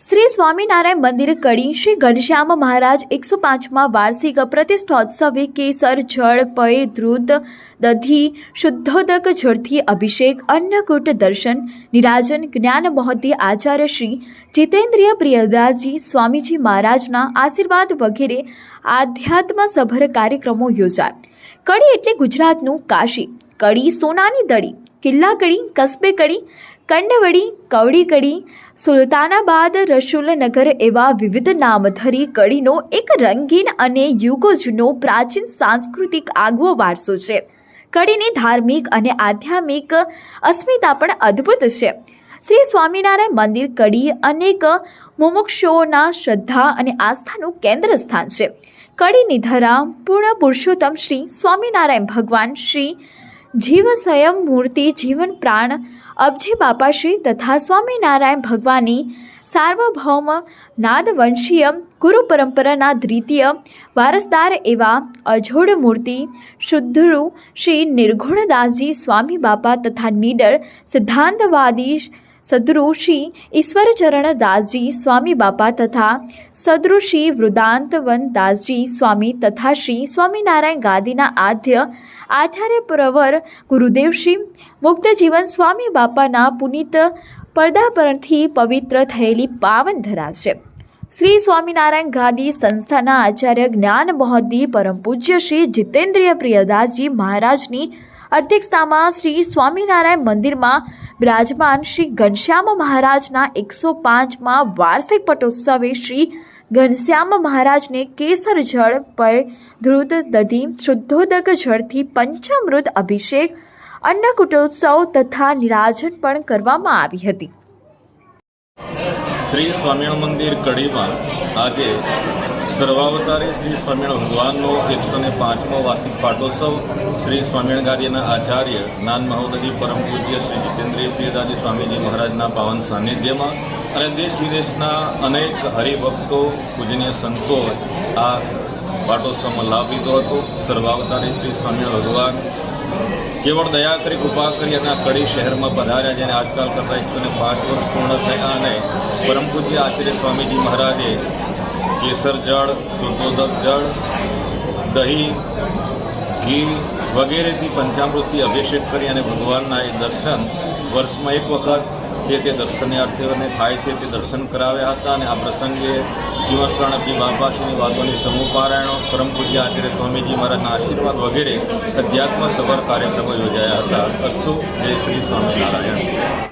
શ્રી સ્વામિનારાયણ મંદિર કડી શ્રી ઘનશ્યામ મહારાજ એકસો પાંચમાં વાર્ષિક પ્રતિષ્ઠોત્સવે કેસર, જળ, પય ધ્રુત દધી, શુદ્ધોદક, જળથી અભિષેક, અન્નકૂટ દર્શન, નિરાજન, જ્ઞાન મહોદય આચાર્ય શ્રી જીતેન્દ્રિય પ્રિયદાસજી સ્વામીજી મહારાજના આશીર્વાદ વગેરે આધ્યાત્મ સભર કાર્યક્રમો યોજાય. કડી એટલે ગુજરાતનું કાશી. કડી સોનાની દડી કિલ્લા કડી, કસ્બે કડી કંડવડી કવડી કડી સુલતાનાબાદ, રસુલનગર એવા વિવિધ નામધરી કડીનો એક રંગીન અને યુગો જૂનો પ્રાચીન સાંસ્કૃતિક આગવો વારસો છે. કડીની ધાર્મિક અને આધ્યાત્મિક અસ્મિતા પણ અદ્ભુત છે. શ્રી સ્વામિનારાયણ મંદિર કડી અનેક મુમુક્ષુઓના શ્રદ્ધા અને આસ્થાનું કેન્દ્ર સ્થાન છે. કડીની ધરા પૂર્ણ પુરુષોત્તમ શ્રી સ્વામિનારાયણ ભગવાન શ્રી જીવ સ્વયં મૂર્તિ, જીવન પ્રાણ, અબજે બાપાશ્રી તથા સ્વામિનારાયણ ભગવાનની સાર્વભૌમ, નાદવંશીય, ગુરુ પરંપરાના દ્વિતીય, વારસદાર એવા અજોડ મૂર્તિ, શુદ્ધરુ શ્રી નિર્ગુણદાસજી સ્વામી બાપા તથા નીડર, સિદ્ધાંતવાદી શ્રી ઈશ્વરચરણ દાસજી સ્વામી બાપા તથા શ્રી વૃદાંતવન દાસજી સ્વામી તથા શ્રી સ્વામિનારાયણ ગાદીના આદ્ય આચાર્ય પ્રવર ગુરુદેવશ્રી મુક્ત મુક્તજીવન સ્વામી બાપાના પુનિત પર્દાપરણથી પવિત્ર થયેલી પાવન ધરા છે શ્રી સ્વામિનારાયણ ગાદી સંસ્થાના આચાર્ય જ્ઞાન મહોદી પરમ પૂજ્ય શ્રી જીતેન્દ્રિય પ્રિયદાસજી મહારાજની અધ્યક્ષતામાં શ્રી સ્વામિનારાયણ મંદિરમાં બિરાજમાન શ્રી ઘનશ્યામ મહારાજના એકસો પાંચમાં વાર્ષિક પટોત્સવે શ્રી ઘનશ્યામ મહારાજને કેસર જળ પર ધ્રુત દધી, શુદ્ધોદક જળથી પંચામૃત અભિષેક, અન્નકૂટોત્સવ તથા નિરાજન પણ કરવામાં આવી હતી. શ્રી સ્વામિનારાયણ મંદિર કડીમાં આજે સર્વાવતારી શ્રી સ્વામિનારાયણ ભગવાનનો એકસો ને પાંચમો વાર્ષિક પાટોત્સવ શ્રી સ્વામિનારાયણ આચાર્ય નાન મહોદજી પરમ પૂજ્ય શ્રી જીતેન્દ્રિય પ્રિયદાજી સ્વામીજી મહારાજના પાવન સાનિધ્યમાં અને દેશ વિદેશના અનેક હરિભક્તો, પૂજનીય સંતો આ પાટોત્સવમાં લાભ લીધો હતો. સર્વાવતારી શ્રી સ્વામિનારાયણ ભગવાન કેવળ દયા કરી, કૃપા કરી અને આ કડી શહેરમાં પધાર્યા, જેને આજકાલ કરતાં એકસો ને પાંચ વર્ષ પૂર્ણ થયા અને પરમ પૂજ્ય આચાર્ય સ્વામીજી મહારાજે કેસર જળ શુદ્ધોદક જળ, દહીં, ઘી વગેરેથી પંચામૃતથી અભિષેક કરી અને ભગવાનના એ દર્શન વર્ષમાં એક વખત તે તે દર્શનાર્થીઓને થાય છે તે દર્શન કરાવ્યા હતા અને આ પ્રસંગે જીવન પ્રાણ અભિ બાપાશ્રીની વાતોની સમૂહ પરમ પૂજ્ય આચાર્ય સ્વામીજી મહારાજના આશીર્વાદ વગેરે અધ્યાત્મ સભર કાર્યક્રમો યોજાયા હતા. અસ્તુ, જય શ્રી સ્વામિનારાયણ.